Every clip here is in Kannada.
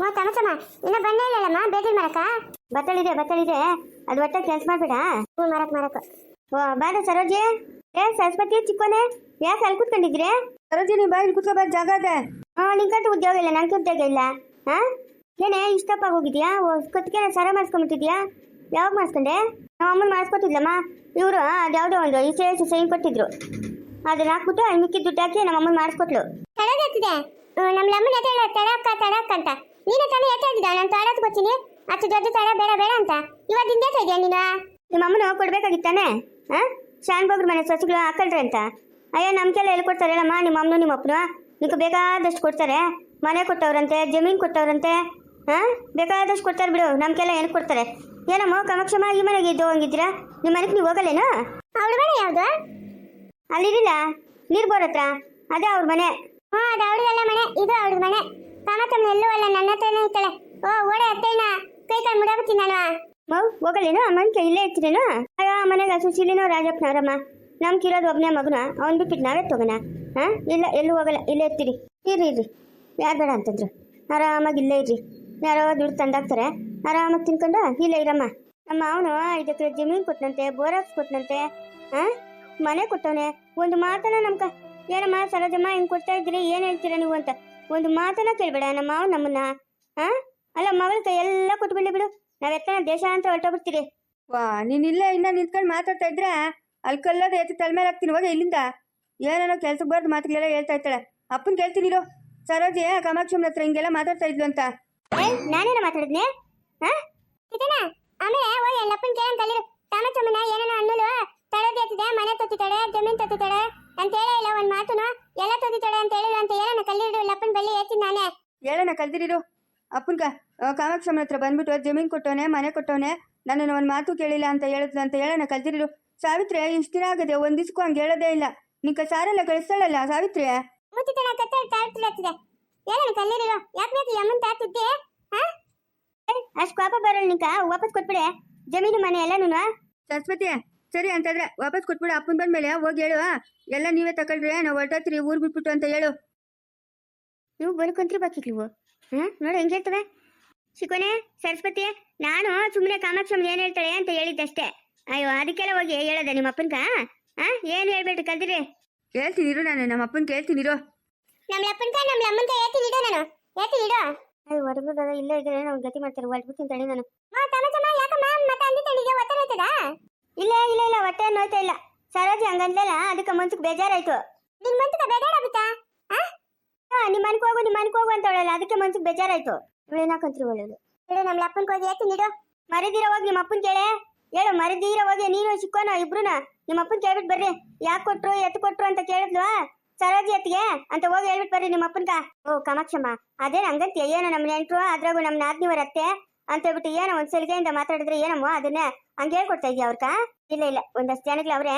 ಮೋ ತಮಸಮ್ಮ ಇನ್ನ ಬಣ್ಣ ಇಲ್ಲಲ್ಲಮ್ಮ ಬೇಟೆ ಮರಕ ಬತ್ತಳಿದೆ ಬತ್ತಳಿದೆ. ಅದು ಒಟ್ಟ ಕೆಲಸ ಮಾಡ್ಬೇಡ. ಹ್ಞೂ ಮರಕ್ ಮರಕ. ಓ ಬಾರ ಸರೋಜಿ. ಏ ಸರಸ್ವತಿ ಚಿಕ್ಕೋನೆ ಯಾಕೆ ಅಲ್ಲಿ ಕೂತ್ಕೊಂಡಿದ್ರಿ ಸರೋಜಿನಿ ಬಾ ಇಲ್ಲಿ ಕುತ್ಕೋ ಜಾಗ ಅದ. ಹಾ ನಿಂಗಂತೂ ಉದ್ಯೋಗ ಇಲ್ಲ ನನಗೆ ಉದ್ಯೋಗ ಇಲ್ಲ. ಹಾ? ಏನೇ ಇಷ್ಟಪ್ಪ ಹೋಗಿದ್ಯಾ? ಕೊತ್ತಿಗೆ ಸರ ಮಾಡಿಸ್ಕೊಂಬಿಟ್ಟಿದ್ಯಾ ಯಾವಾಗ ಮಾಡಿಸ್ಕೊಂಡೆ? ನಮ್ಮ ಅಮ್ಮನ ಮಾಡಿಸ್ಕೊಟ್ಟಿದ್ಲಮ್ಮ ಇವರು ಅದ್ಯಾವುದೋ ಒಂದು ವಿಶೇಷ ಸೈನ್ ಕೊಟ್ಟಿದ್ರು. ಅದನ್ನ ಹಾಕ್ಬಿಟ್ಟು ಅಲ್ಲಿ ಮಿಕ್ಕಿದ ದುಡ್ಡು ಹಾಕಿ ನಮ್ಮ ಅಮ್ಮನ ಮಾಡಿಸ್ಕೊಟ್ಲು ತಡಗತ್ತಿದೆ ನಮ್ಮ ಲಮ್ಮನ ಹೇಳ ತಡಕ್ಕ ತಡಕ್ಕ ಅಂತ. ನೀನೇ ತಾನೇ ಹೇಳ್ತಾ ಇದ್ದ ನಾನು ತಡಕ್ ಬರ್ತೀನಿ. ಅಷ್ಟು ದೊಡ್ಡ ತಡ ಬೇಡ ಬೇಡ ಅಂತ. ಇವತ್ತಿಂದ ಹೇಳ್ತಾ ಇದೆಯಾ ನೀನು? ನಿಮ್ಮ ಅಮ್ಮನ ಕೊಡ್ಬೇಕಾಗಿತ್ತಾನೆ ಹಾ ಶಾನ್ ಬಾಬ್ರ ಮನೆ ಸಸಿಗಳು ಹಾಕಲ್ರಿ ಅಂತ. ಅಯ್ಯೋ ನಮ್ಗೆಲ್ಲ ಎಲ್ಲಿ ಕೊಡ್ತಾರೆ ಹೇಳಮ್ಮ? ನಿಮ್ಮ ಅಮ್ಮನು ನಿಮ್ಮ ಅಪ್ಪನು? ನಿಮ್ಗೆ ಬೇಕಾದಷ್ಟು ಕೊಡ್ತಾರೆ. ಮನೆ ಕೊಟ್ಟವ್ರಂತೆ ಜಮೀನು ಕೊಟ್ಟವ್ರಂತೆ ಹಾ ಬೇಕಾದಷ್ಟು ಕೊಡ್ತಾರೆ ಬಿಡು. ನಮ್ಗೆಲ್ಲ ಏನು ಕೊಡ್ತಾರೆ? ಏನಮ್ಮ ಕಮಕ್ಷಮ? ಈ ಮನೆಗೆ ಇದ್ದು ಹಂಗಿದ್ದೀರಾ? ನಿಮ್ಮ ಮನೆಗೆ ನೀವು ಹೋಗಲ್ಲೇನು? ಅವ್ರ ಮನೆ ಯಾವ್ದು? ಅಲ್ಲಿರಿಲ್ಲ ನೀರು ಬರತ್ರ ಅದೇ ಅವ್ರ ಮನೆ. ಹಾ ಅದು ಅವ್ರದಲ್ಲ ಮನೆ. ಇದು ಅವ್ರ ಮನೆ. ಕಾಮತಮ್ಮ ಎಲ್ಲೂ ಅಲ್ಲ ನನ್ನ ಹತ್ರನೇ ಇರ್ತಾಳೆ. ಓ, ಓಡೆ ಅತ್ತೇನ ಕೈ ಕಾಲು ಮುಡಾಬಿಡ್ತೀನಿ ನಾನು. ಮಗು ಹೋಗಲೇನು ಅಮ್ಮನ ಇಲ್ಲೇ ಇರ್ತೀರೇನು? ಅಯ್ಯೋ ಮನೆಗೆ ಸುಶೀಲಿನೋ ರಾಜಪ್ಪನವರಮ್ಮ ನಮ್ಗಿರೋದು ಒಬ್ಬನೇ ಮಗನ ಅವ್ನು ಬಿಟ್ಟು ನಾವೇ ತಗೋಣ. ಹಾಂ? ಇಲ್ಲ, ಎಲ್ಲೂ ಹೋಗಲ್ಲ. ಇಲ್ಲೇ ಇರ್ತೀರಿ. ಇರ್ರಿ ಇರ್ರಿ. ಯಾರು ಬೇಡ ಅಂತಂದ್ರು. ಆರಾಮಾಗಿ ಇಲ್ಲೇ ಇರ್ರಿ. ಯಾರೋ ದುಡ್ಡು ತಂದಾಕ್ತಾರೆ. ಆರಾಮಾಗಿ ತಿನ್ಕೊಂಡು ಇಲ್ಲೇ ಇರಮ್ಮ. ನಮ್ಮ ಅವನು ಎಕರೆ ಜಮೀನು ಕೊಟ್ಟನಂತೆ ಬೋರಾಕ್ಸ್ ಕೊಟ್ಟನಂತೆ ಹಾಂ? ಮನೆ ಕೊಟ್ಟವನೆ. ಒಂದು ಮಾತನ ನಮ್ಕ ಏನಮ್ಮ, ಸರೋಜಮ್ಮ, ಹಿಂಗೆ ಕೊಡ್ತಾ ಇದ್ದೀರಿ? ಏನು ಹೇಳ್ತೀರಾ ನೀವು ಅಂತ. ಒಂದು ಮಾತನ್ನ ಕೇಳ್ಬೇಡ. ನಮ್ಮ ಮಾವ ನಮ್ಮನ್ನ ಹಾಂ ಅಲ್ಲ ಮಗಳ ಕೈ ಎಲ್ಲ ಕೊಟ್ಬಿಡ್ಲಿ ಬಿಡು. ನಾವ್ ಎತ್ತನ ದೇಶ ಅಂತ ಹೊರಟೋಗ್ಬಿಡ್ತೀರಿ ವಾ ನೀನ್ ಇಲ್ಲ ಇನ್ನ ನಿಂತ್ಕೊಂಡು ಮಾತಾಡ್ತಾ ಇದ್ರೆ ಅಲ್ಲಿ ಕಲ್ಲೋದು ಎತ್ತು ತಲೆ ಮೇಲೆ ಹಾಕ್ತೀನಿ. ಹೋಗ ಇಲ್ಲಿಂದ. ಏನೇನೋ ಕೆಲ್ಸಕ್ಕೆ ಬರ್ದು ಮಾತುಗಳೆಲ್ಲ ಹೇಳ್ತಾ ಇರ್ತಾಳೆ. ಅಪ್ಪನ ಕೇಳ್ತೀನಿ ಇರೋ. ಸರೋಜಿ ಕಾಮಾಕ್ಷಮ್ಮನ ಹತ್ರ ಹಿಂಗೆಲ್ಲ ಮಾತಾಡ್ತಾ ಇದ್ಲು ಅಂತ. ನಾನೇನ ಮಾತಾಡಿದ್ನೆ? ಹಾ ಆಮೇಲೆ ಹೋಗಿ ಎಲ್ಲಪ್ಪನ ಕೇಳಂತ ಅಲ್ಲಿ ತಾಮಚಮ್ಮನ ಏನೇನೋ ಅನ್ನಲು ತಡೆದಿ ಎತ್ತಿದೆ ಮನೆ ತತ್ತಿದ್ದಾಳೆ ಜಮೀನ್ ತತ್ತಿದ್ದಾಳೆ ಅಂತ ಹೇಳೇ ಇಲ್ಲ. ಒಂದ್ ಮಾತುನು ಎಲ್ಲ ತೊತ್ತಿತಾಳೆ ಅಂತ ಹೇಳಿದ್ರು ಅಂತ ಹೇಳೋಣ ಕಲ್ಲಿಡು ಲಪ್ಪನ್ ಬಳ್ಳಿ ಹೇಳ್ತೀನಿ ನಾನೇ. ಹೇಳೋಣ ಕಲ್ದಿರಿರು. ಅಪ್ಪನ್ಕ ಕಾಮಾಕ್ಷಮ್ಮನ ಹತ್ರ ಬಂದ್ಬಿಟ್ಟು ಜಮೀನು ಕೊಟ್ಟವನೆ ಮನೆ ಕೊಟ್ಟವನೆ ನನ್ನನ್ನು ಒಂದು ಮಾತು ಕೇಳಿಲ್ಲ ಅಂತ ಹೇಳಿದ್ಲು ಅಂತ ಹೇಳೋಣ ಕಲ್ದಿರಿರು. ಸಾವಿತ್ರಿ ಇಷ್ಟು ದಿನ ಆಗದೆ ಒಂದ್ ದಿವ್ಸಕ್ಕೂ ಹಂಗೆ ಹೇಳೋದೇ ಇಲ್ಲ. ನಿಂಕ ಸಾರೆಲ್ಲ ಕಳಿಸ್ತಾಳಲ್ಲ ಸಾವಿತ್ರಿ? ಮುತ್ತಿತನ ಕತ್ತೆ ತಾಳ್ತಿಲತ್ತಿದೆ ಹೇಳೋಣ ಕಲ್ಲಿಡು ಯಾಕೆ ಬೇಕು ಯಮ್ಮನ್ ತಾತಿದ್ದೆ ಹಾ? ಅಷ್ಟು ಕೋಪ ಬರೋಣ ನಿಂಕ ವಾಪಸ್ ಕೊಟ್ಬಿಡೆ. ಜಮೀನು ಮನೆ ಎಲ್ಲನೂ ಸರಸ್ವತಿ ಸರಿ ಅಂತಂದ್ರೆ ವಾಪಸ್ ಕೊಟ್ಬಿಡು ಅಪ್ಪನ ಬಂದ್ಮೇಲೆ ಹೋಗಿ ಹೇಳು ಎಲ್ಲ ನೀವೇ ತಕೊಳ್ರಿ ನಾವು ಹೊರಟೋತ್ರಿ ಊರ್ ಬಿಟ್ಬಿಟ್ಟು ಅಂತ ಹೇಳು. ನೀವು ಬರ್ಕೊಂತ್ರಿ ಬಾಕಿ ನೀವು. ಹ್ಮ್ ನೋಡಿ ಹೆಂಗ್ ಹೇಳ್ತವೆ. ಶಿಕೋನೆ ಸರಸ್ವತಿ ನಾನು ಸುಮ್ಮನೆ ಕಾಮಾಕ್ಷಮ್ ಏನ್ ಹೇಳ್ತಾಳೆ ಅಂತ ಹೇಳಿದ್ದಷ್ಟೇ. ಅಯ್ಯೋ ಅದಕ್ಕೆಲ್ಲ ಹೋಗಿ ಹೇಳದ ನಿಮ್ಮ ಅಪ್ಪನ್ಕ ಹಾ ಏನ್ ಹೇಳ್ಬೇಡ್ರಿ ಕಲ್ದಿರಿ. ಹೇಳ್ತೀನಿ ಇರು ನಾನು ನಮ್ಮ ಅಪ್ಪನ ಕೇಳ್ತೀನಿ ಇರು. ನಮ್ಮ ಅಪ್ಪನ್ಕ ನಮ್ಮ ಅಮ್ಮನ್ಕ ಹೇಳ್ತೀನಿ ಇಡು ನಾನು. ಹೇಳ್ತೀನಿ ಇಡು. ಅಯ್ಯೋ ಹೊರಗದ ಇಲ್ಲ ಇದ್ರೆ ನಾವು ಗತಿ ಮಾಡ್ತಾರೆ ಹೊರಡ್ಬಿಡ್ತೀನಿ ತಡಿ ನಾನು. ಯಾಕಮ್ಮ? ಮತ್ತೆ ಅಂದಿ ತಡಿಗೆ ಒತ್ತಡ ಆಯ್ತದ? ಇಲ್ಲ ಇಲ್ಲ ಇಲ್ಲ, ಹೊಟ್ಟೆ ನೋಯ್ತಾ ಇಲ್ಲ. ಸರೋಜಿ ಹಂಗಂದ್ಲಲ್ಲ, ಅದಕ್ಕೆ ಮನ್ಸಿಗೆ ಬೇಜಾರಾಯ್ತು. ನಿನ್ ಮನ್ಸಿಗೆ ಬೇಜಾರಾಗುತ್ತಾ ಹಾ ನಿಮ್ಮ ಮನ್ಕ್ ಹೋಗು ನಿಮ್ಮ ಮನ್ಕ್ ಹೋಗು ಅಂತ ಹೇಳಲ್ಲ ಅದಕ್ಕೆ ಮನ್ಸಿಗೆ ಬೇಜಾರಾಯ್ತು. ಏನಕ್ಕಂತ್ರಿ ಒಳ್ಳೇದು ಹೇಳು ನಮ್ಮ ಅಪ್ಪನ ಹೋಗಿ ಯಾಕೆ ನೀಡು ಮರಿದೀರ ಹೋಗಿ ನಿಮ್ಮ ಅಪ್ಪನ್ ಕೇಳೆ. ಹೇಳು, ಮರಿದೀರ ಹೋಗಿ ನೀನು ಸಿಕ್ಕೋನ ಇಬ್ರುನ. ನಿಮ್ಮ ಅಪ್ಪನ್ ಕೇಳ್ಬಿಟ್ಟು ಬರ್ರಿ. ಯಾಕೆ ಕೊಟ್ರು ಎತ್ತು ಕೊಟ್ರು ಅಂತ ಕೇಳಿದ್ಲು? ಸರೋಜಿ ಎತ್ತಿಗೆ ಅಂತ ಹೋಗಿ ಹೇಳ್ಬಿಟ್ಟು ಬರ್ರಿ ನಿಮ್ಮ ಅಪ್ಪನ್ಕ ಓ, ಕಾಮಾಕ್ಷಮ್ಮ ಅದೇ ಹಂಗಂತೀಯ? ಏನೋ ನಮ್ಮ ನೆಂಟ್ರು ಅದ್ರಾಗೂ ನಮ್ಮ ನಾದ್ನಿವರ ಅತ್ತೆ ಅಂತ ಹೇಳ್ಬಿಟ್ಟು ಏನೋ ಒಂದ್ ಸಲಿಗೆಯಿಂದ ಮಾತಾಡಿದ್ರೆ ಏನಮ್ಮ ಅದನ್ನ ಹಂಗೆ ಹೇಳ್ಕೊಡ್ತಾ ಇದೀಯ ಅವ್ರಕ? ಇಲ್ಲ ಇಲ್ಲ ಒಂದಷ್ಟು ಜನಗಳು ಅವ್ರೆ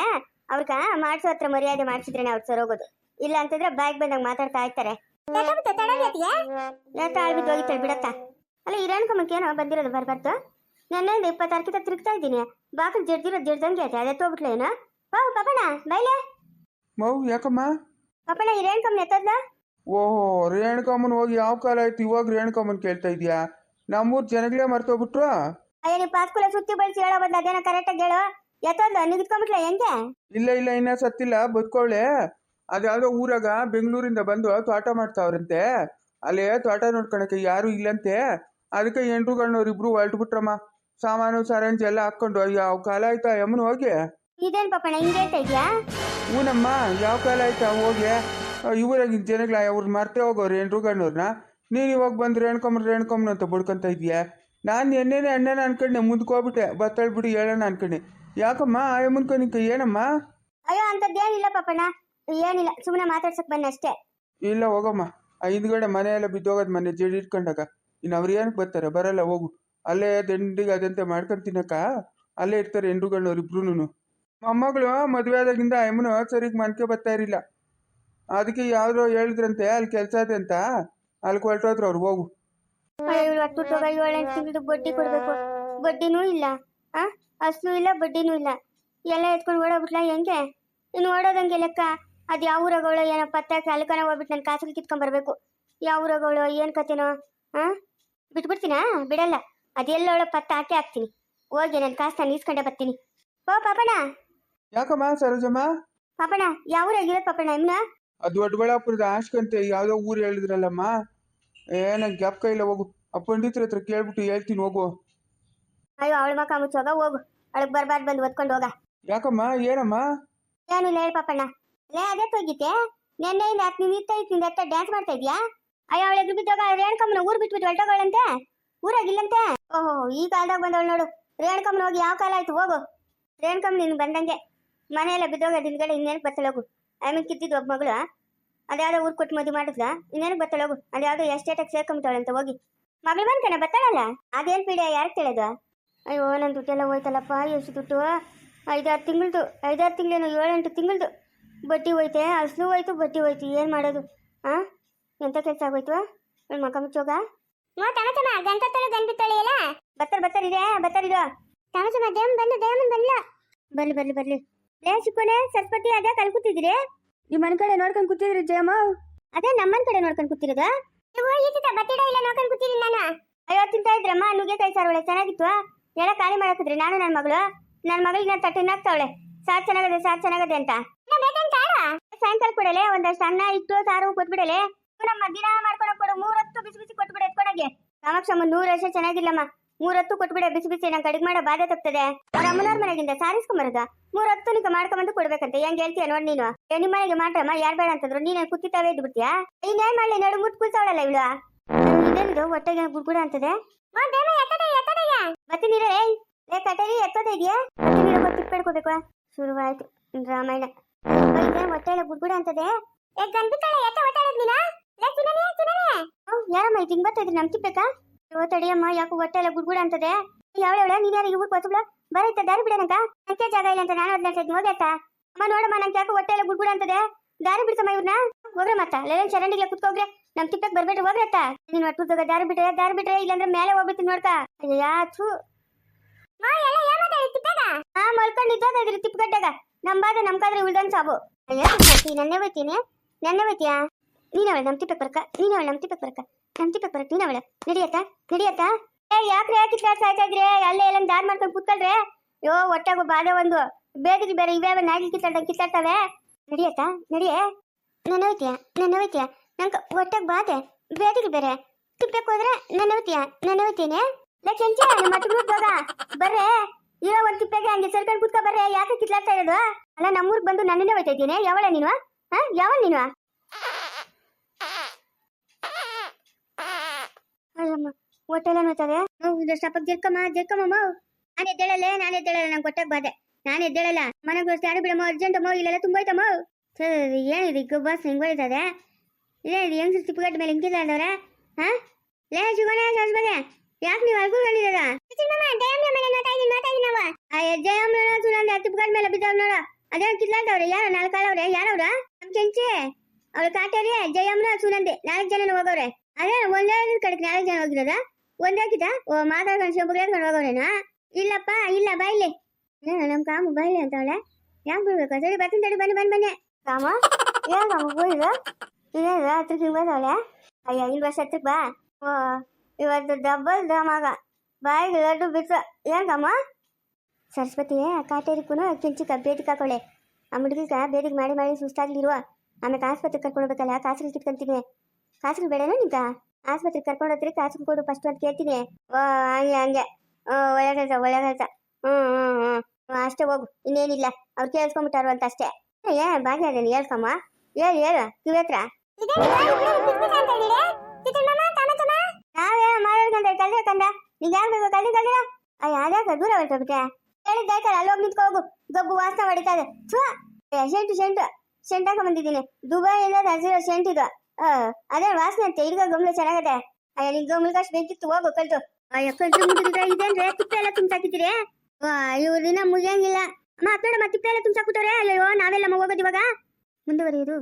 ಅವ್ರಕ ಮಾಡ್ಸೋ ಹತ್ರ ಮರ್ಯಾದೆ ಮಾಡಿಸಿದ್ರೇನೆ ಅವ್ರು ಸರೋಗೋದು ಇಲ್ಲ ಅಂತಂದ್ರೆ ಬ್ಯಾಗ್ ಬಂದಾಗ ಮಾತಾಡ್ತಾ ಇರ್ತಾರೆ. ತಾಳ್ಬಿಟ್ಟು ಹೋಗಿತ್ತಾಳೆ ಬಿಡತ್ತ. ಅಲ್ಲ ಇರಾನ್ಕಮ್ಮಕ್ಕೆ ಏನೋ ಬಂದಿರೋದು ಬರ್ಬಾರ್ದು ನೆನ್ನೆಯಿಂದ ಇಪ್ಪತ್ತಾರಕ್ಕಿಂತ ತಿರುಗ್ತಾ ಇದ್ದೀನಿ. ಬಾಕಲ್ ಜಡ್ದಿರೋದು ಜಡ್ದಂಗೆ ಐತೆ ಅದೇ ತೋಗ್ಬಿಟ್ಲ ಏನೋ? ಓ ಪಪಣ ಬೈಲೆ? ಮೌ ಯಾಕಮ್ಮ? ಪಪಣ ಇರೇನ್ಕಮ್ಮನ ಎತ್ತದ್ಲ? ಓಹೋ ರೇಣುಕಮ್ಮನ್ ಹೋಗಿ ಯಾವ ಕಾಲ ಆಯ್ತು ಇವಾಗ ರೇಣುಕಮ್ಮನ್ ಕೇಳ್ತಾ ಇದೀಯಾ? ನಮ್ಮೂರ್ ಜನಗಳೇ ಮರ್ತೋಗ್ಬಿಟ್ರು? ಅಯ್ಯ ನೀವು ಪಾಸ್ಕುಲ ಸುತ್ತಿ ಬಳಸಿ ಹೇಳೋ ಬಂದ ಕರೆಕ್ಟ್ ಆಗಿ ಹೇಳು. ಯಾತೊಂದು ನಿಗಿದ್ಕೊಂಡ್ಬಿಟ್ಲ ಹೆಂಗೆ? ಇಲ್ಲ ಇಲ್ಲ ಇನ್ನ ಸತ್ತಿಲ್ಲ ಬದುಕೋಳೆ ಅದ್ಯಾವುದೋ ಊರಾಗ ಬೆಂಗಳೂರಿಂದ ಬಂದು ತೋಟ ಮಾಡ್ತಾವ್ರಂತೆ. ಅಲ್ಲೇ ತೋಟ ನೋಡ್ಕೊಳಕ್ಕೆ ಯಾರು ಇಲ್ಲಂತೆ. ಅದಕ್ಕೆ ಎಂಟ್ರುಗಣ್ಣವ್ರು ಇಬ್ರು ಹೊರಟ್ಬಿಟ್ರಮ್ಮ. ಸಾಮಾನು ಸರಂಜಿ ಎಲ್ಲ ಹಾಕೊಂಡು ಯಾವ ಕಾಲ ಆಯ್ತಾ ಯಮ್ಮನ ಹೋಗಿ? ಇದೇನ್ ಪಾಪಣ ಹಿಂಗೆ ಇದ್ಯಾ? ಹೂನಮ್ಮ ಯಾವ ಕಾಲ ಆಯ್ತಾ ಹೋಗಿ? ಇವರಾಗಿನ ಜನಗಳ ಅವ್ರು ಮರ್ತೇ ಹೋಗೋರು ಎಂಟ್ರುಗಣ್ಣವ್ರನ್ನ ನೀನು ಇವಾಗ ಬಂದು ರೇಣ್ಕಮ್ಮನ ರೇಣ್ಕಮ್ಮನ ಅಂತ ಬಡ್ಕೊಂತ ಇದೆಯಾ? ನಾನು ಎಣ್ಣೆನೇ ಅಣ್ಣನ ಅನ್ಕೊಂಡೆ ಮುಂದ್ಕೋಬಿಟ್ಟೆ ಬತ್ತಳ್ ಬಿಡಿ ಹೇಳೋಣ ಅನ್ಕೊಂಡೆ. ಯಾಕಮ್ಮ ಆಯ ಮುಂದ್ಕೊಂಡಿಕ ಏನಮ್ಮ? ಅಯ್ಯೋ ಅಂತದ್ದೇನಿಲ್ಲ ಪಾಪಣ್ಣ. ಏನಿಲ್ಲ ಸುಮ್ಮನೆ ಮಾತಾಡ್ಸಕ್ ಬಂದೆ ಅಷ್ಟೇ. ಇಲ್ಲ ಹೋಗಮ್ಮ. ಆ ಹಿಂದ್ಗಡೆ ಮನೆ ಎಲ್ಲ ಬಿದ್ದೋಗೋದು ಮನೆ ಜಡಿ ಇಟ್ಕೊಂಡಾಗ. ಇನ್ನು ಅವ್ರು ಏನಕ್ಕೆ ಬರ್ತಾರೆ? ಬರಲ್ಲ ಹೋಗು. ಅಲ್ಲೇ ದಂಡಿಗೆ ಅದಂತೆ ಮಾಡ್ಕೊಂಡು ತಿನ್ನಕ ಅಲ್ಲೇ ಇರ್ತಾರೆ ಎಂಡ್ರುಗಣ್ಣವ್ರು ಇಬ್ರು ಮೊಮ್ಮಗಳು ಮದುವೆ ಆದಾಗಿಂದ ಅಮ್ಮನು ಸರಿಗೆ ಮನ್ಕೆ ಬರ್ತಾ ಇರಲಿಲ್ಲ. ಅದಕ್ಕೆ ಯಾವ್ದೋ ಹೇಳಿದ್ರಂತೆ ಅಲ್ಲಿ ಕೆಲಸ ಇದೆ ಅಂತ? ಅಲ್ಲಿ ಹೊರಟೋದ್ರು ಅವ್ರು ಹೋಗು. ತಿಂಗಳು ಬಡ್ಡಿ ಕೊಡ್ಬೇಕು. ಬಡ್ಡಿನೂ ಇಲ್ಲ ಆ? ಅಸಲು ಇಲ್ಲ ಬಡ್ಡಿನೂ ಇಲ್ಲ. ಎಲ್ಲ ಎತ್ಕೊಂಡು ಓಡೋಗ್ಬಿಟ್ಲ ಹೆಂಗೆ? ಇನ್ನು ಓಡೋದಂಗೆ ಲೆಕ್ಕ. ಅದು ಯಾವ ಊರಾಗವಳು ಏನೋ ಪತ್ತಾಕಿ ಅಲ್ಕನ ಹೋಗ್ಬಿಟ್ಟು ನನ್ನ ಕಾಸಲ್ಲಿ ಕಿತ್ಕೊಂಡ್ ಬರ್ಬೇಕು. ಯಾವ ಊರಾಗವಳು ಏನು ಕತೆನೋ ಬಿಟ್ ಬಿಟ್ಬಿಡ್ತೀನಾ? ಬಿಡಲ್ಲ. ಅದೆಲ್ಲೊಳ ಪತ್ತ ಹಾಕಿ ಹಾಕ್ತೀನಿ. ಹೋಗಿ ನನ್ನ ಕಾಸು ನಾನು ಈಸ್ಕೊಂಡೆ ಬರ್ತೀನಿ. ಓ ಪಾಪಣ್ಣ. ಯಾಕಮ್ಮ ಸರೋಜಮ್ಮ? ಪಾಪಣ್ಣ ಯಾವ ಊರಾಗಿರೋದು ಪಾಪಣ್ಣ ಅದು ದೊಡ್ಡಬಳ್ಳಾಪುರದ ಆಶ್ಕಂತೆ ಯಾವುದೋ ಊರು ಹೇಳಿದ್ರಲ್ಲಮ್ಮ. ಏ ನಂಗೆ ಜ್ಞಾಪಕ ಇಲ್ಲ ಹೋಗು. ಆ ಪಂಡಿತರ ಹತ್ರ ಕೇಳ್ಬಿಟ್ಟು ಹೇಳ್ತೀನಿ ಹೋಗು. ಅಯ್ಯೋ ಅವಳ ಮಕ್ಕ ಮುಚ್ಚೋಗ ಹೋಗು. ಅವಳಿಗೆ ಬರ್ಬಾರ್ದು ಬಂದು ಒತ್ಕೊಂಡು ಹೋಗ. ಯಾಕಮ್ಮ ಏನಮ್ಮ? ಏನು ಹೇಳ ಪಾಪಣ್ಣ. ಲೇ ಅದೇ ಹೋಗಿದ್ದೆ ನೆನ್ನೆಯಿಂದ ಹತ್ತು ನಿಂತ ನಿಂದ ಹತ್ತ ಡ್ಯಾನ್ಸ್ ಮಾಡ್ತಾ ಇದ್ಯಾ? ಅಯ್ಯೋ ಅವಳ ಎದುರು ಬಿದ್ದೋಗ ರೇಣುಕಮ್ಮನ ಊರು ಬಿಟ್ಬಿಟ್ಟು ಹೊರಟೋಗಳಂತೆ? ಊರಾಗಿಲ್ಲಂತೆ? ಓಹೋ ಈ ಕಾಲದಾಗ ಬಂದವಳು ನೋಡು. ರೇಣುಕಮ್ಮನ ಹೋಗಿ ಯಾವ ಕಾಲ ಆಯ್ತು ಹೋಗು. ರೇಣುಕಮ್ಮ ನಿನ್ ಬಂದಂಗೆ ಮನೆಯೆಲ್ಲ ಬಿದ್ದೋಗ ದಿನಗಳ ಇನ್ನೇನು ಬರ್ತಲೋಗು ಆಮೇಲೆ ಕಿತ್ತಿದ್ದು ಒಬ್ಬ ಮಗಳು ಅದ್ಯಾವುದೋ ಊರು ಕೊಟ್ಟು ಮದುವೆ ಮಾಡಿದ್ಲ. ಇನ್ನೇನು ಬರ್ತಾಳೆ ಹೋಗು? ಅದ್ಯಾವುದೋ ಎಸ್ಟೇಟಾಗಿ ಅಂತ ಹೋಗಿ. ಮಗಳು ಬಂದ್ಕಣ ಬರ್ತಾಳಲ್ಲ ಅದೇನು ಪೀಡೆ ಯಾರು ತಿಳಿಯೋದು ಅಯ್ಯೋ ನನ್ನ ದುಡ್ಡೆಲ್ಲ ಹೋಯ್ತಲ್ಲಪ್ಪ ಎಷ್ಟು ದುಡ್ಡು? ಐದಾರು ತಿಂಗಳದು ಐದಾರು ತಿಂಗಳೇನು ಏಳೆಂಟು ತಿಂಗಳದು ಬಟ್ಟಿ ಹೋಯ್ತೆ ಅಸಲು ಹೋಯ್ತು ಬಟ್ಟಿ ಹೋಯ್ತು ಏನು ಮಾಡೋದು? ಹಾಂ ಎಂಥ ಕೆಲಸ ಆಗೋಯ್ತು? ನನ್ನ ಮಕ್ಕ ಮುಚ್ಚೋಗ? ತಮಚಮ ಗಂಟತ್ತಳು ಗಂಟತ್ತಳು ಎಲ್ಲ. ಬರ್ತಾರೆ ಬರ್ತಾರೆ ಇದೆ ದೇವನ್ ಬಂದು ದೇವನ್ ಬಂದ್ಲ. ಬರ್ಲಿ ಬರ್ಲಿ ಬರ್ಲಿ. ಲೇ ಚಿಕ್ಕೋನೆ ಸರಸ್ವತಿ ಅದೇ ಕಲ್ಕೂತಿದ್ದೀರಿ ನಿಮ್ಮ ಮನ ಕಡೆ ನೋಡ್ಕೊಂಡು ಕೂತಿದ್ರಿ ಜಯಮ್ಮ ಅದೇ ನಮ್ಮನ್ ಕಡೆ ನೋಡ್ಕೊಂಡು ಕೂತಿರೋದ? ನೀವು ಈತ ಬತ್ತಿಡ ಇಲ್ಲ ನೋಡ್ಕೊಂಡು ಕೂತಿರಿ ನಾನು. ಅಯ್ಯೋ ತಿಂತಾ ಇದ್ರಮ್ಮ ನುಗ್ಗೆಕಾಯಿ ಸಾರು ಒಳ್ಳೆ ಚೆನ್ನಾಗಿತ್ತು. ಎಲ್ಲ ಖಾಲಿ ಮಾಡಾಕಿದ್ರಿ ನಾನು ನನ್ನ ಮಗಳು. ನನ್ನ ಮಗಳಿಗೆ ನಾನು ತಟ್ಟೆ ಹಾಕ್ತಾವಳೆ ಸಾರ್ ಚೆನ್ನಾಗದೆ ಸಾರ್ ಚೆನ್ನಾಗದೆ ಅಂತ. ಸಾಯಂಕಾಲ ಕೊಡಲೆ ಒಂದಷ್ಟು ಅನ್ನ ಇಟ್ಟು ಸಾರು ಕೊಟ್ಬಿಡಲೆ. ನಮ್ಮ ದಿನ ಮಾಡ್ಕೊಂಡು ಕೊಡು ಮೂರತ್ತು ಬಿಸಿ ಬಿಸಿ ಕೊಟ್ಬಿಡ ಎತ್ಕೊಡಗೆ. ಕಾಮಾಕ್ಷಮ್ಮ ನೂರು ವರ್ಷ ಚೆನ್ನಾಗಿಲ್ಲಮ್ಮ. ಮೂರೊತ್ತು ಕೊಟ್ಬಿಡ ಬಿಸಿ ಬಿಸಿ ನಂಗೆ ಅಡಿಗೆ ಮಾಡೋ ಬಾಧೆ ತಪ್ತದೆ. ಅವ್ರ ಅಮ್ಮನವ್ರ ಮನೆಗಿಂದ ಸಾರಿಸ್ಕೊಂಬರದ ಮೂರತ್ತು ನಿಂಗೆ ಮಾಡ್ಕೊಂಡು ಕೊಡ್ಬೇಕಂತೆ ಹೆಂಗ್ ಹೇಳ್ತೀಯ ನೋಡಿ ನೀನು. ಏ, ನಿಮ್ಮ ಮನೆಗೆ ಮಾಡ್ರಮ್ಮ ಯಾರು ಬೇಡ ಅಂತಂದ್ರು ನೀನು ಕುತ್ತಿತಾವೆ ಇದ್ದು ಬಿಡ್ತೀಯಾ ಇನ್ನೇನ್ ಮಾಡ್ಲಿ ನೋಡು ಮುಟ್ ಕೂಸವಳಲ್ಲ ಇವಳು. ಇದೇನಿದು ಹೊಟ್ಟೆಗೆ ಗುಡ್ಗುಡ ಅಂತದೆ. ಮತ್ತೆ ನೀರೇ ಏ ಕಟೇರಿ ಎತ್ತೋದೇ ಇದೆಯಾ? ಮತ್ತೆ ನೀರು ಗೊತ್ತು ತಿಪ್ಪಿಡ್ಕೋಬೇಕು ಶುರುವಾಯ್ತು ರಾಮಾಯಣ. ಹೊಟ್ಟೆಗೆ ಗುಡ್ಗುಡ ಅಂತದೆ? ಏ ಎತ್ತ ಹೊಟ್ಟೆ ನೀನ ಯಾರಮ್ಮ ಇದು ಹಿಂಗ್ ಬರ್ತಾ ಇದ್ರಿ ನಮ್ ತಿಪ್ಪಕ್ಕ ಓ ತಡಿಯಮ್ಮ ಯಾಕೋ ಹೊಟ್ಟೆ ಎಲ್ಲ ಗುಡ್ಗುಡ ಅಂತದೆ. ಯಾವಳ ನೀನ್ ಯಾರಿಗೆ ಊರ್ ಕೊಚ್ಚಬ್ಳ ಬರೈತ ದಾರಿ ಬಿಡನಕ ನಂಗೆ ಜಾಗ ಇಲ್ಲ ಅಂತ ನಾನು ಹೇಳ್ತೀನಿ ಹೋಗತ್ತ ಅಮ್ಮ ನೋಡಮ್ಮ ನಂಗೆ ಯಾಕೋ ಹೊಟ್ಟೆ ಎಲ್ಲ ಗುಡ್ಗುಡ ಅಂತದೆ. ದಾರಿ ಬಿಡ್ತಮ್ಮ ಇವ್ರನ್ನ ಹೋಗ್ರೆ ಮತ್ತ. ಲೇಲನ್ ಚರಂಡಿಗೆ ಕುತ್ಕೋಗ್ರೆ ನಮ್ ತಿಪ್ಪಕ್ ಬರ್ಬೇಡ್ರಿ ಹೋಗ್ರತ್ತ ನೀನ್ ಒಟ್ಟು ದಾರಿ ಬಿಟ್ರೆ ದಾರಿ ಬಿಟ್ರೆ ಇಲ್ಲಾಂದ್ರೆ ಮೇಲೆ ಹೋಗ್ಬಿಡ್ತೀನಿ ನೋಡ್ಕ. ಅಯ್ಯಾ ಥೂ. ಹಾ ಮಲ್ಕೊಂಡಿದ್ದೋದ ಇದ್ರಿ ತಿಪ್ಪಗಡ್ಡಾಗ. ನಮ್ ಬಾದ ನಮ್ ಕಾದ್ರೆ ಉಳ್ದನ್ ಸಾಬು. ಅಯ್ಯೋ ತಿಪ್ಪಿ ಬೈತೀನಿ ನನ್ನೆ ಹೋಯ್ತೀಯಾ? ನೀನವಳ ನಮ್ ತಿಪ್ಪಕ್ ಬರ್ಕ ನೀನವಳ ನಮ್ ತಿಪ್ಪಕ್ ಬರ್ಕ ನಮ್ ಅವಳ ಬರಕ್ ನೀನವಳ ನಡಿಯತ್ತ? ನಡಿಯತ್ತ? ಏ, ಯಾಕ್ರೆ ಯಾಕೆ ಕ್ಲಾಸ್ ಆಯ್ತಾ ಇದ್ರಿ ಅಲ್ಲೇ ಎಲ್ಲ ದಾರಿ ಮಾಡ್ಕೊಂಡು ಕೂತ್ಕೊಳ್ರೆ? ಯೋ ಒಟ್ಟಾಗ ಬಾಧೆ ಒಂದು. ಬೇದಿಗೆ ಬೇರೆ ಇವೇ ನಾಗಿ ಕಿತ್ತಾಡ್ದಂಗೆ ಕಿತ್ತಾಡ್ತಾವೆ? ನಡಿಯತ್ತ? ನಡಿಯೇ? ನಾನು ಹೋಯ್ತೀಯ? ನಾನು ಹೋಯ್ತೀಯ? ನಂಗೆ ಒಟ್ಟಾಗ ಬಾಧೆ. ಬೇದಿಗೆ ಬೇರೆ. ತಿಪ್ಪಕ್ಕೆ ಹೋದ್ರೆ ನಾನು ಹೋಯ್ತೀಯ? ನಾನು ಹೋಯ್ತೀನಿ? ಲೇ ನಮ್ಮ ಮಟ್ಟ ಹೋಗ. ಬರ್ರೆ. ಇರೋ ಒಂದು ತಿಪ್ಪೆಗೆ ಹಂಗೆ ಸರ್ಕೊಂಡು ಕೂತ್ಕೊ ಬರ್ರೆ. ಯಾಕೆ ಕಿತ್ಲಾಡ್ತಾ ಇರೋದು? ಅಲ್ಲ, ನಮ್ಮೂರ್ಗ್ ಬಂದು ನನ್ನನ್ನೇ ಹೋಯ್ತಾ ಇದ್ದೀನಿ? ಯಾವಳ ನೀನು? ಹಾ? ಯಾವಳ ನೀನು? ಹೊಟ್ಟೆಲ್ಲ ನೋಯ್ತದೆ ಸ್ವಲ್ಪ ಜರ್ಕಮ್ಮ ಜರ್ಕಮ್ಮ ನಾನು ಎದ್ದೇಳಲ್ಲ ನಾನು ಎದ್ದೇಳಲ್ಲ ನಂಗೆ ಹೊಟ್ಟೆಗೆ ಬಾದೆ. ನಾನು ಎದ್ದೇಳಲ್ಲ. ಮನೆಗೆ ಯಾರು ಬಿಡಮ್ಮ ಅರ್ಜೆಂಟ್ ಅಮ್ಮ ಇಲ್ಲೆಲ್ಲ ತುಂಬ ಐತಮ್ಮ ಸರಿ ಏನಿದೆ ಈಗ ಬಸ್ ಹಿಂಗೆ ಹೋಯ್ತದೆ ಇದೇನಿದೆ ಹೆಂಗ್ ತಿಪ್ಪಗಟ್ಟ ಮೇಲೆ ಹಿಂಗಿದ್ದಾಡವ್ರೆ ಹಾ? ಲೇ ಶಿವನೇ ಶಾಶ್ವತೆ ಯಾಕೆ ನೀವು ಅಲ್ಗೂ ಬಂದಿದ್ದೀರಾ ಜಯಮ್ಮ ಸುನಂದ ತಿಪ್ಪಗಟ್ಟ ಮೇಲೆ ಬಿದ್ದವ್ ನೋಡ. ಅದೇ ಕಿತ್ಲಾಡ್ದವ್ರೆ ಯಾರು ನಾಲ್ಕು ಕಾಲವ್ರೆ ಯಾರವ್ರ? ನಮ್ ಕೆಂಚಿ. ಅವ್ರ ಕಾಟೇರಿ ಜಯಮ್ಮನ ಸುನಂದೆ ನಾಲ್ಕು ಜನ ಹೋಗವ್ರೆ. ಅದೇ ಒಂದೇ ಕಡೆಗೆ ನಾಲ್ಕು ಜನ ಹೋಗಿರೋದ? ಒಂದೇ ಕಿತ ಓ, ಮಾತಾಡ್ಕೊಂಡು ಶಂಬುಗೆ ಹೇಳ್ಕೊಂಡು ಹೋಗವ್ರೇನಾ ಇಲ್ಲಪ್ಪ, ಇಲ್ಲ ಬಾಯ್ಲಿ ಏನು ನಮ್ಮ ಕಾಮು ಬಾಯ್ಲಿ ಅಂತವಳೆ ಯಾಕೆ ಬಿಡ್ಬೇಕು ಸರಿ ಬರ್ತೀನಿ ತಡಿ, ಬನ್ನಿ ಬನ್ನಿ ಬನ್ನಿ. ಕಾಮ, ಏನು ಕಾಮ ಹೋಗಿದ ಇದೇನು ಹತ್ರಕ್ಕೆ ಹಿಂಗೆ ಬಂದವಳೆ ಅಯ್ಯ ಇಲ್ಲಿ ಬಸ್ ಹತ್ರಕ್ಕೆ ಬಾ. ಓ, ಇವತ್ತು ಡಬ್ಬಲ್ ಡ್ರಾಮಾಗ ಬಾಯಿಗೆ ಲಡ್ಡು ಬಿಟ್ಟು ಏನು ಕಾಮ? ಸರಸ್ವತಿ ಕಾಟೇರಿಕ್ಕೂ ಕಿಂಚಿಕ ಬೇದಿಗೆ ಹಾಕೊಳ್ಳೆ. ಆ ಹುಡುಗಿಗ ಬೇದಿಗೆ ಮಾಡಿ ಮಾಡಿ ಸುಸ್ತಾಗ್ಲಿರುವ. ಆಮೇಲೆ ಆಸ್ಪತ್ರೆಗೆ ಕರ್ಕೊಂಡು ಹೋಗ್ಬೇಕಲ್ಲ ಕಾಸುಗಳು ಕಿತ್ಕೊಂತೀನಿ ಕಾಸುಗಳು ಬೇಡನಾ ನಿಂಗ ಆಸ್ಪತ್ರೆಗೆ ಕರ್ಕೊಂಡು ಹೋಗ್ತೀರಿ ಕಾಸು ಕೊಡು ಫಸ್ಟ್ ಅಂತ ಕೇಳ್ತೀನಿ. ಓ ಹಂಗೆ ಹಂಗೆ. ಓ ಒಳ್ಳೆ ಕೆಲಸ ಒಳ್ಳೆ ಕೆಲಸ ಹ್ಞೂ ಹ್ಞೂ ಹ್ಞೂ ಅಷ್ಟೇ ಹೋಗು ಇನ್ನೇನಿಲ್ಲ. ಅವ್ರು ಕೇಳಿಸ್ಕೊಂಬಿಟ್ಟಾರು ಅಂತ ಅಷ್ಟೇ. ಏ ಭಾಗ್ಯ ಅದೇನು ಹೇಳ್ಕಮ್ಮ. ಹೇಳು ಹೇಳು ಕಿವಿ ಹತ್ರ. ನಾವೇನೋ ಮಾಡೋದ್ಕಂತ ಕಲ್ರೆ ಕಂದ ನೀಗ ಯಾಕೆ ಕಲ್ರಿ ಕಲ್ರ ಅಯ್ಯ ಅದ್ಯಾಕ ದೂರ ಹೊರಟೋಗ್ಬಿಟ್ಟೆ ಹೇಳಿದ್ದಾಯ್ತಲ್ಲ ಅಲ್ಲಿ ಹೋಗಿ ನಿಂತ್ಕೋಗು ಗಬ್ಬು ವಾಸನೆ ಹೊಡಿತಾ ಇದೆ. ಥೂ ಏ, ಶೆಂಟು ಶೆಂಟು. ಶೆಂಟ್ ಹಾಕೊಂಡ್ ಬಂದಿದ್ದೀನಿ. ದುಬೈ ಇಲ್ಲ ಸೆಂಟ್ ಇದು. ಅದೇ ವಾಸನೆ ಅಂತ ಈಗ ಗಮ್ಲ ಚೆನ್ನಾಗದೆ. ಅಯ್ಯ ನಿಂಗೆ ಗಮ್ಲಕಾಶ್ ಬೇಕಿತ್ತು, ಹೋಗು ಕಲ್ತು ಅಯ್ಯ ಕಲ್ತು ಮುಗಿದ್ರೆ ಇದೇನ್ರೆ ತಿಪ್ಪೆ ಎಲ್ಲ ತುಂಬ್ಸಾಕಿದ್ದೀರಿ? ಇವ್ರ ದಿನ ಮುಗಿಯಂಗಿಲ್ಲ. ಮಾತಾಡ ಮತ್ತೆ ತಿಪ್ಪೆ ಎಲ್ಲ ತುಂಬ್ಸಾಕ್ಬಿಟ್ಟವ್ರೆ ಅಯ್ಯೋ ನಾವೆಲ್ಲ ಹೋಗೋದು ಇವಾಗ? ಮುಂದುವರಿಯೋದು.